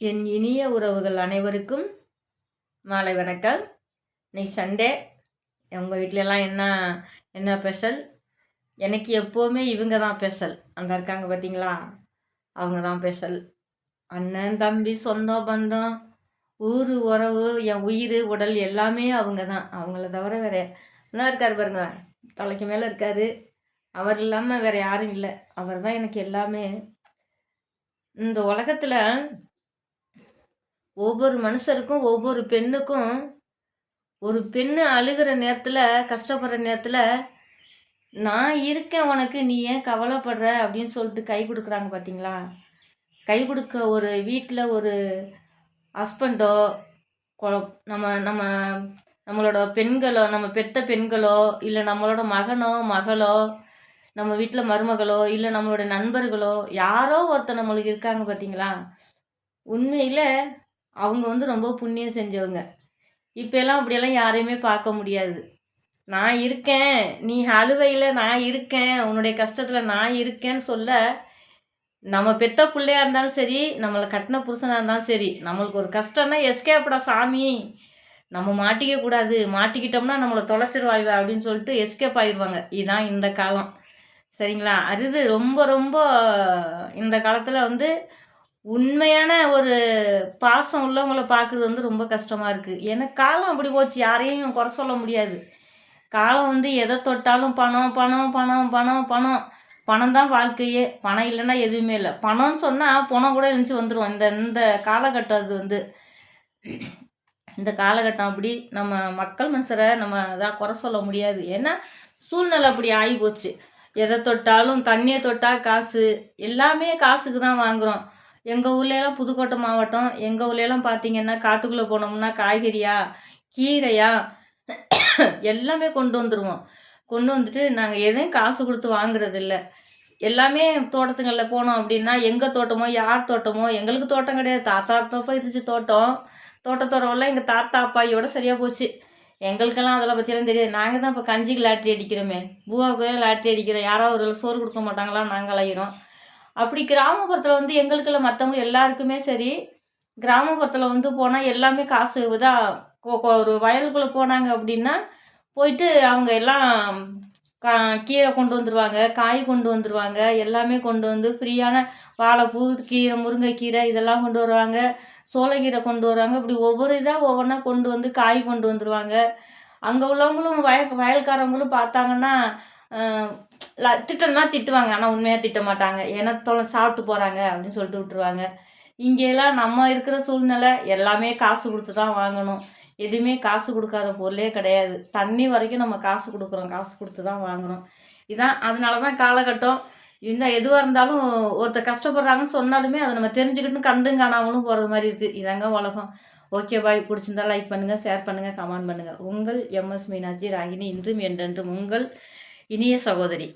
என் இனிய உறவுகள் அனைவருக்கும் மாலை வணக்கம். இன்னைக்கு சண்டே. உங்கள் வீட்டிலலாம் என்ன என்ன ஸ்பெஷல்? எனக்கு எப்போவுமே இவங்க தான் ஸ்பெஷல். அந்த இருக்காங்க பார்த்தீங்களா அவங்க தான் ஸ்பெஷல். அண்ணன் தம்பி சொந்தம் பந்தம் ஊர் உறவு என் உயிர் உடல் எல்லாமே அவங்க தான். அவங்கள தவிர வேறு என்ன இருக்கார் பாருங்க? தலைக்கு மேலே இருக்கார். அவர் இல்லாமல் வேறு யாரும் இல்லை. அவர் தான் எனக்கு எல்லாமே. இந்த உலகத்தில் ஒவ்வொரு மனுஷருக்கும் ஒவ்வொரு பெண்ணுக்கும் ஒரு பெண்ணு அழுகிற நேரத்தில் கஷ்டப்படுற நேரத்தில் நான் இருக்கேன் உனக்கு நீ ஏன் கவலைப்படுற? அப்படின்னு சொல்லிட்டு கை கொடுக்குறாங்க பார்த்தீங்களா கை கொடுக்க ஒரு வீட்டில் ஒரு ஹஸ்பண்டோ நம்ம நம்ம நம்மளோட பெண்களோ நம்ம பெத்த பெண்களோ இல்லை நம்மளோட மகனோ மகளோ நம்ம வீட்டில் மருமகளோ இல்லை நம்மளோட நண்பர்களோ யாரோ ஒருத்தர் நம்மளுக்கு இருக்காங்க பார்த்தீங்களா உண்மையில் அவங்க வந்து ரொம்ப புண்ணியம் செஞ்சவங்க. இப்போல்லாம் அப்படியெல்லாம் யாரையுமே பார்க்க முடியாது. நான் இருக்கேன் நீ அழுவையில் நான் இருக்கேன் உன்னுடைய கஷ்டத்தில் நான் இருக்கேன்னு சொல்ல நம்ம பெத்த பிள்ளையாக இருந்தாலும் சரி நம்மளை கட்டின புருஷனாக இருந்தாலும் சரி நம்மளுக்கு ஒரு கஷ்டம்னா எஸ்கேப்படா சாமி. நம்ம மாட்டிக்க கூடாது மாட்டிக்கிட்டோம்னா நம்மளை தொலைச்சிருவாய்வ அப்படின்னு சொல்லிட்டு எஸ்கேப் ஆயிடுவாங்க இதுதான் இந்த காலம். சரிங்களா? அது ரொம்ப ரொம்ப இந்த காலத்தில் வந்து உண்மையான ஒரு பாசம் உள்ளவங்கள பார்க்குறது வந்து ரொம்ப கஷ்டமாக இருக்குது ஏன்னா காலம் அப்படி போச்சு. யாரையும் குறை சொல்ல முடியாது. காலம் வந்து எதை தொட்டாலும் பணம் பணம் பணம் பணம் பணம். பணம் தான் வாழ்க்கையே. பணம் இல்லைன்னா எதுவுமே இல்லை. பணம்னு சொன்னால் பணம் கூட இருந்துச்சு வந்துடும் இந்த இந்த காலகட்டம் அது வந்து. இந்த காலகட்டம் அப்படி நம்ம மக்கள் மனுஷரை நம்ம இதாக குறை சொல்ல முடியாது. ஏன்னா சூழ்நிலை அப்படி ஆகி போச்சு. எதை தொட்டாலும் தண்ணியை தொட்டால் காசு. எல்லாமே காசுக்கு தான் வாங்குகிறோம் எங்கள் ஊர்லலாம் புதுக்கோட்டை மாவட்டம் எங்கள் ஊர்லலாம் பார்த்தீங்கன்னா காட்டுக்குள்ளே போனோம்னா காய்கறியா கீரையா எல்லாமே கொண்டு வந்துடுவோம் கொண்டு வந்துட்டு நாங்கள் எதையும் காசு கொடுத்து வாங்குறது இல்லை எல்லாமே தோட்டத்துங்களில் போனோம் அப்படின்னா எங்கள் தோட்டமோ யார் தோட்டமோ எங்களுக்கு தோட்டம் கிடையாது. தாத்தா தோப்பா இருந்துச்சு தோட்டம். தோட்டத்தோரவெல்லாம் எங்கள் தாத்தா அப்பாயோட சரியாக போச்சு. எங்களுக்கெல்லாம் அதெல்லாம் பற்றியெல்லாம் தெரியாது. நாங்கள் தான் இப்போ கஞ்சிக்கு லாட்ரி அடிக்கிறோமே. பூவாவுக்கு லாட்ரி அடிக்கிறோம். யாரோ ஒரு சோறு கொடுக்க மாட்டாங்களா நாங்கள் அலையிறோம் அப்படி கிராமப்புறத்தில் வந்து எங்களுக்குள்ள மற்றவங்க எல்லாருக்குமே சரி கிராமப்புறத்தில் வந்து போனால் எல்லாமே காசு தான் ஒரு வயலுக்குள்ளே போனாங்க அப்படின்னா போயிட்டு அவங்க எல்லாம் கா கீரை கொண்டு வந்துடுவாங்க காய் கொண்டு வந்துடுவாங்க எல்லாமே கொண்டு வந்து ஃப்ரீயான வாழைப்பூ கீரை முருங்கைக்கீரை இதெல்லாம் கொண்டு வருவாங்க சோளக்கீரை கொண்டு வருவாங்க இப்படி ஒவ்வொரு இதாக ஒவ்வொன்றா கொண்டு வந்து காய் கொண்டு வந்துடுவாங்க அங்கே உள்ளவங்களும் வய வயல்காரவங்களும் பார்த்தாங்கன்னா திட்டம்னா திட்டுவாங்க ஆனால் உண்மையாக திட்ட மாட்டாங்க. ஏன்னா தொலை சாப்பிட்டு போகிறாங்க அப்படின்னு சொல்லிட்டு விட்டுருவாங்க. இங்கெல்லாம் நம்ம இருக்கிற சூழ்நிலை எல்லாமே காசு கொடுத்து தான் வாங்கணும். எதுவுமே காசு கொடுக்காத பொருளே கிடையாது. தண்ணி வரைக்கும் நம்ம காசு கொடுக்குறோம் காசு கொடுத்து தான் வாங்குகிறோம் இதான் அதனால தான் காலகட்டம். இந்த எதுவாக இருந்தாலும் ஒருத்தர் கஷ்டப்படுறாங்கன்னு சொன்னாலுமே அதை நம்ம தெரிஞ்சுக்கிட்டு கண்டும் காணாமலும் போகிறது மாதிரி இருக்குது இதாங்க உலகம். Okay bye. பிடிச்சிருந்தா லைக் பண்ணுங்கள் ஷேர் பண்ணுங்கள் கமெண்ட் பண்ணுங்கள் உங்கள் எம்எஸ் மீனாட்சி ராகினி. இன்றும் என்றென்றும் உங்கள் இனிய சகோதரி